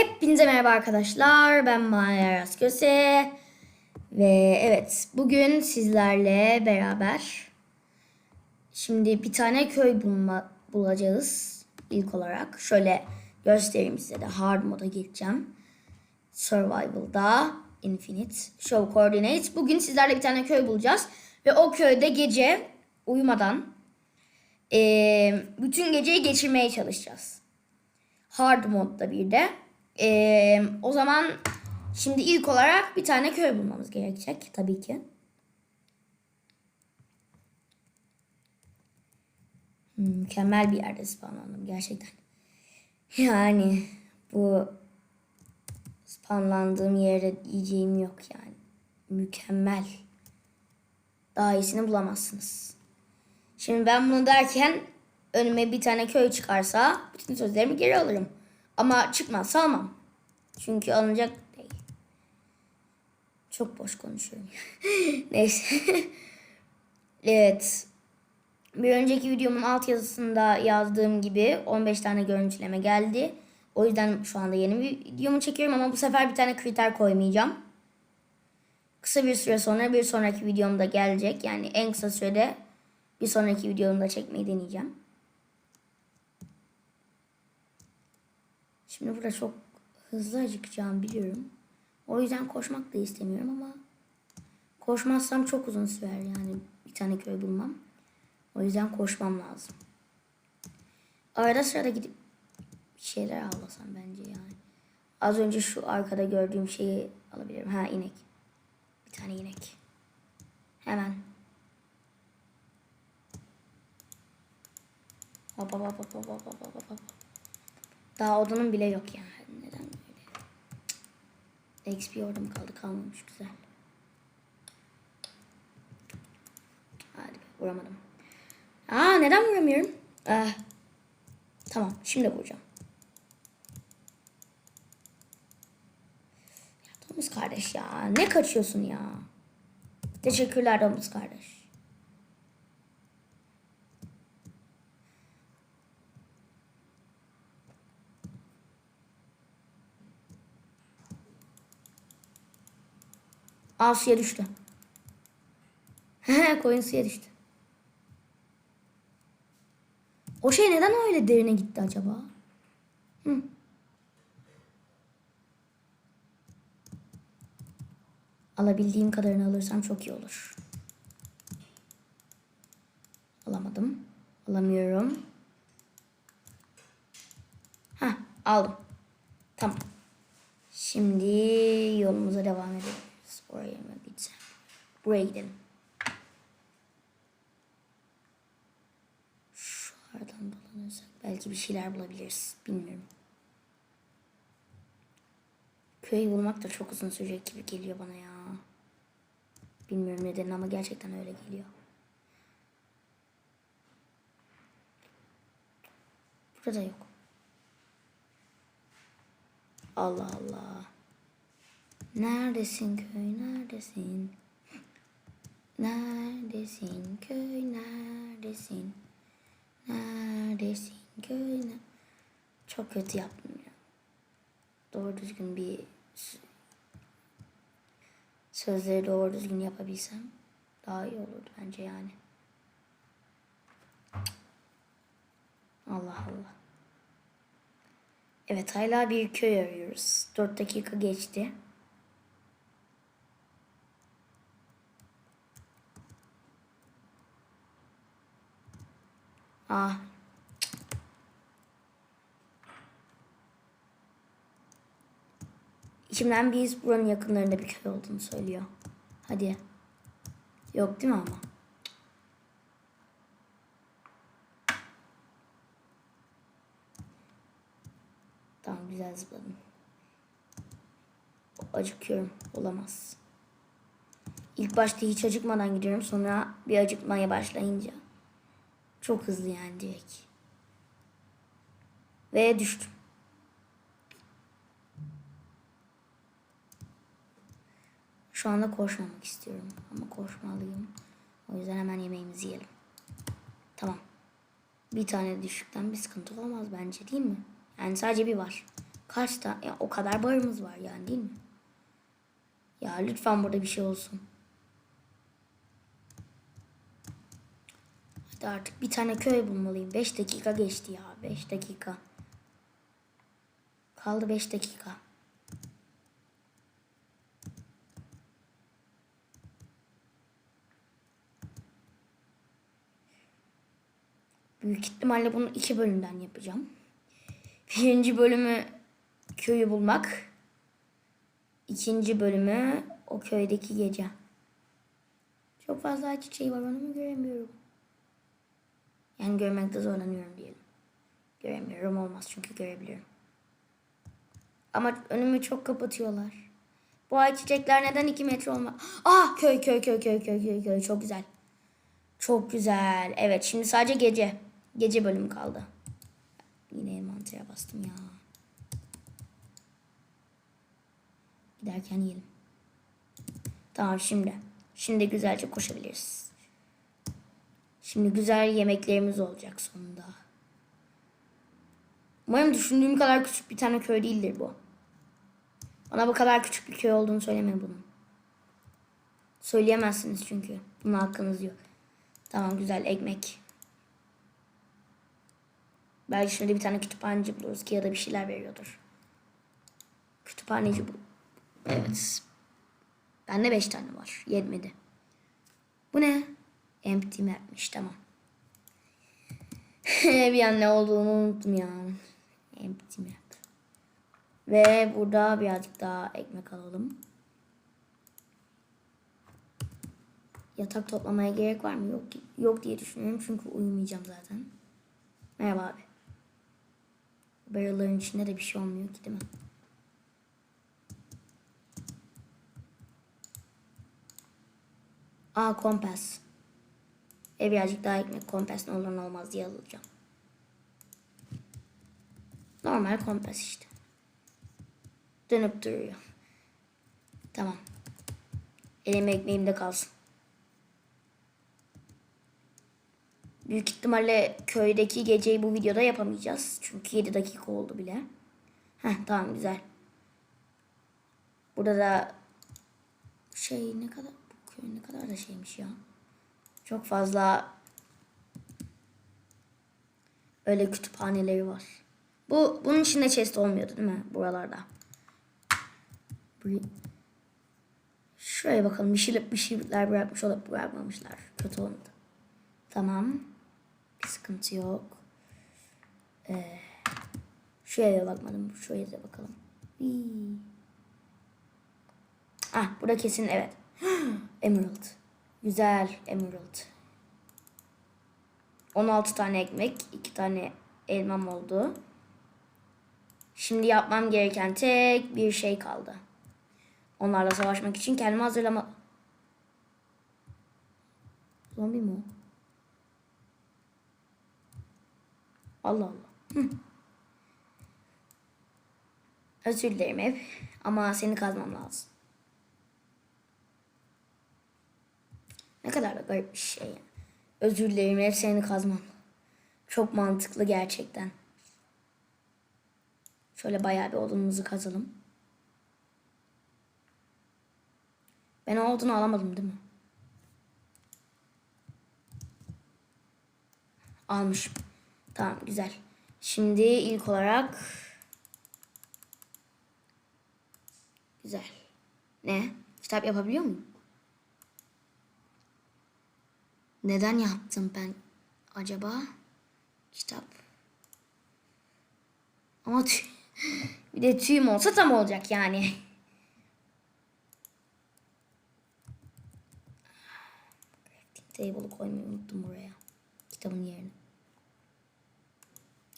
Hepinize merhaba arkadaşlar. Ben Maya Rasköse. Ve evet bugün sizlerle beraber şimdi bir tane köy bulma, bulacağız ilk olarak. Şöyle göstereyim size de hard moda geçeceğim. Survival'da Infinite Show Coordinates. Bugün sizlerle bir tane köy bulacağız. Ve o köyde gece uyumadan eee, bütün geceyi geçirmeye çalışacağız hard modda bir de. Ee, o zaman şimdi ilk olarak bir tane köy bulmamız gerekecek tabii ki. Hmm, mükemmel bir yerde spawnlandım gerçekten. Yani bu spawnlandığım yerde diyeceğim yok yani. Mükemmel. Daha iyisini bulamazsınız. Şimdi ben bunu derken önüme bir tane köy çıkarsa bütün sözlerimi geri alırım. Ama çıkmazsa almam. Çünkü alınacak değil. Çok boş konuşuyorum. Neyse. evet. Bir önceki videomun alt yazısında yazdığım gibi 15 tane görüntüleme geldi. O yüzden şu anda yeni bir videomu çekiyorum ama bu sefer bir tane kriter koymayacağım. Kısa bir süre sonra bir sonraki videomda gelecek. Yani en kısa sürede bir sonraki videomda çekmeyi deneyeceğim. Şimdi burada çok hızlı acıkacağımı biliyorum. O yüzden koşmak da istemiyorum ama koşmazsam çok uzun sürer yani bir tane köy bulmam. O yüzden koşmam lazım. Arada sırada gidip bir şeyler avlasam bence yani. Az önce şu arkada gördüğüm şeyi alabilirim. Ha inek. Bir tane inek. Hemen. Hop hop hop hop hop hop hop hop. Daha odanın bile yok yani. Neden böyle? XP orada mı kaldı? Kalmamış. Güzel. Hadi. Vuramadım. Aa neden vuramıyorum? Ah. Tamam. Şimdi vuracağım. Domuz kardeş ya. Ne kaçıyorsun ya? Teşekkürler Domuz kardeş. Aa suya düştü. Koyun suya düştü. O şey neden öyle derine gitti acaba? Hı. Alabildiğim kadarını alırsam çok iyi olur. Alamadım. Alamıyorum. Ha, aldım. Tamam. Şimdi yolumuza devam edebiliriz. Oraya mı gitsem? Buraya gidelim. Şu aradan dolanırsak belki bir şeyler bulabiliriz. Bilmiyorum. Köyü bulmak da çok uzun sürecek gibi geliyor bana ya. Bilmiyorum neden ama gerçekten öyle geliyor. Burada yok. Allah Allah. Neredesin köy neredesin? Neredesin köy neredesin? Neredesin köy ne? Çok kötü yaptım ya. Doğru düzgün bir sözleri doğru düzgün yapabilsem daha iyi olurdu bence yani. Allah Allah. Evet hala bir köy arıyoruz. 4 dakika geçti. Ah. İçimden biz buranın yakınlarında bir köy olduğunu söylüyor. Hadi. Yok değil mi ama? Tamam güzel zıpladım. Acıkıyorum. Olamaz. İlk başta hiç acıkmadan gidiyorum. Sonra bir acıkmaya başlayınca. Çok hızlı yani direkt. Ve düştüm. Şu anda koşmamak istiyorum. Ama koşmalıyım. O yüzden hemen yemeğimizi yiyelim. Tamam. Bir tane düşükten bir sıkıntı olmaz bence değil mi? Yani sadece bir var. Kaç tane? Ya o kadar barımız var yani değil mi? Ya lütfen burada bir şey olsun. Hadi artık bir tane köy bulmalıyım. 5 dakika geçti ya. 5 dakika. Kaldı 5 dakika. Büyük ihtimalle bunu iki bölümden yapacağım. Birinci bölümü köyü bulmak. İkinci bölümü o köydeki gece. Çok fazla çiçeği var onu göremiyorum. Yani görmekte zorlanıyorum diyelim. Göremiyorum olmaz çünkü görebiliyorum. Ama önümü çok kapatıyorlar. Bu ay çiçekler neden 2 metre olma? Ah köy köy köy köy köy köy köy çok güzel. Çok güzel. Evet şimdi sadece gece. Gece bölümü kaldı. Yine mantıya bastım ya. Giderken yiyelim. Tamam şimdi. Şimdi güzelce koşabiliriz. Şimdi güzel yemeklerimiz olacak sonunda. Umarım düşündüğüm kadar küçük bir tane köy değildir bu. Bana bu kadar küçük bir köy olduğunu söyleme bunun. Söyleyemezsiniz çünkü. Buna hakkınız yok. Tamam güzel ekmek. Belki şöyle bir tane kütüphaneci buluruz ki ya da bir şeyler veriyordur. Kütüphaneci bul. Evet. Bende beş tane var. Yetmedi. Bu ne? Empty map'miş tamam. bir an ne olduğunu unuttum ya. Empty map. Ve burada birazcık daha ekmek alalım. Yatak toplamaya gerek var mı? Yok, yok diye düşünüyorum çünkü uyumayacağım zaten. Merhaba abi. Barrel'ların içinde de bir şey olmuyor ki değil mi? Aa kompas. E birazcık daha ekmek kompas ne olur ne olmaz diye alacağım. Normal kompas işte. Dönüp duruyor. Tamam. Elim ekmeğim de kalsın. Büyük ihtimalle köydeki geceyi bu videoda yapamayacağız. Çünkü 7 dakika oldu bile. Heh tamam güzel. Burada da şey ne kadar bu köy ne kadar da şeymiş ya. Çok fazla öyle kütüphaneleri var. Bu bunun içinde chest olmuyordu değil mi buralarda? Bu- Şuraya bakalım bir şeyler bir şeyler bırakmış olup bırakmamışlar. Kötü olmadı. Tamam. Bir sıkıntı yok. Ee, şuraya da bakmadım. Şuraya da bakalım. Ah burada kesin evet. Emerald. Güzel Emerald. 16 tane ekmek, 2 tane elmam oldu. Şimdi yapmam gereken tek bir şey kaldı. Onlarla savaşmak için kendimi hazırlama... Zombi mi o? Allah Allah. Hı. Özür dilerim hep. Ama seni kazmam lazım. Ne kadar da garip bir şey. yani. Özür dilerim hep seni kazmam. Çok mantıklı gerçekten. Şöyle bayağı bir odunumuzu kazalım. Ben o odunu alamadım değil mi? Almışım. Tamam güzel. Şimdi ilk olarak güzel. Ne? Kitap yapabiliyor muyum? Neden yaptım ben acaba? Kitap. Ama tüy. bir de tüyüm olsa tam olacak yani. Table'ı koymayı unuttum buraya. Kitabın yerine.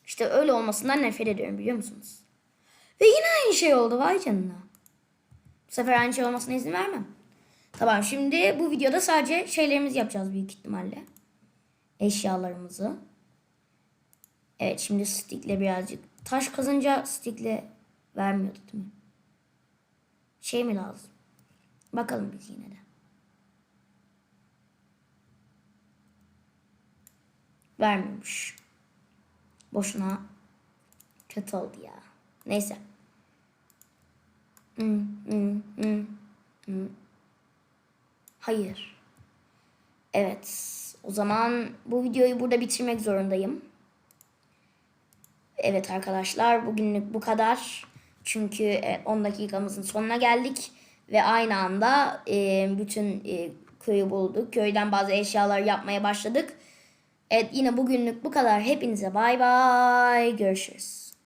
İşte öyle olmasından nefret ediyorum biliyor musunuz? Ve yine aynı şey oldu vay canına. Bu sefer aynı şey olmasına izin vermem. Tamam şimdi bu videoda sadece şeylerimizi yapacağız büyük ihtimalle. Eşyalarımızı. Evet şimdi stickle birazcık. Taş kazınca stickle vermiyordu değil mi? Şey mi lazım? Bakalım biz yine de. Vermiyormuş. Boşuna kötü oldu ya. Neyse. Hmm, hmm, hmm, hmm. Hayır. Evet. O zaman bu videoyu burada bitirmek zorundayım. Evet arkadaşlar bugünlük bu kadar. Çünkü e, 10 dakikamızın sonuna geldik. Ve aynı anda e, bütün e, köyü bulduk. Köyden bazı eşyalar yapmaya başladık. Evet yine bugünlük bu kadar. Hepinize bay bay. Görüşürüz.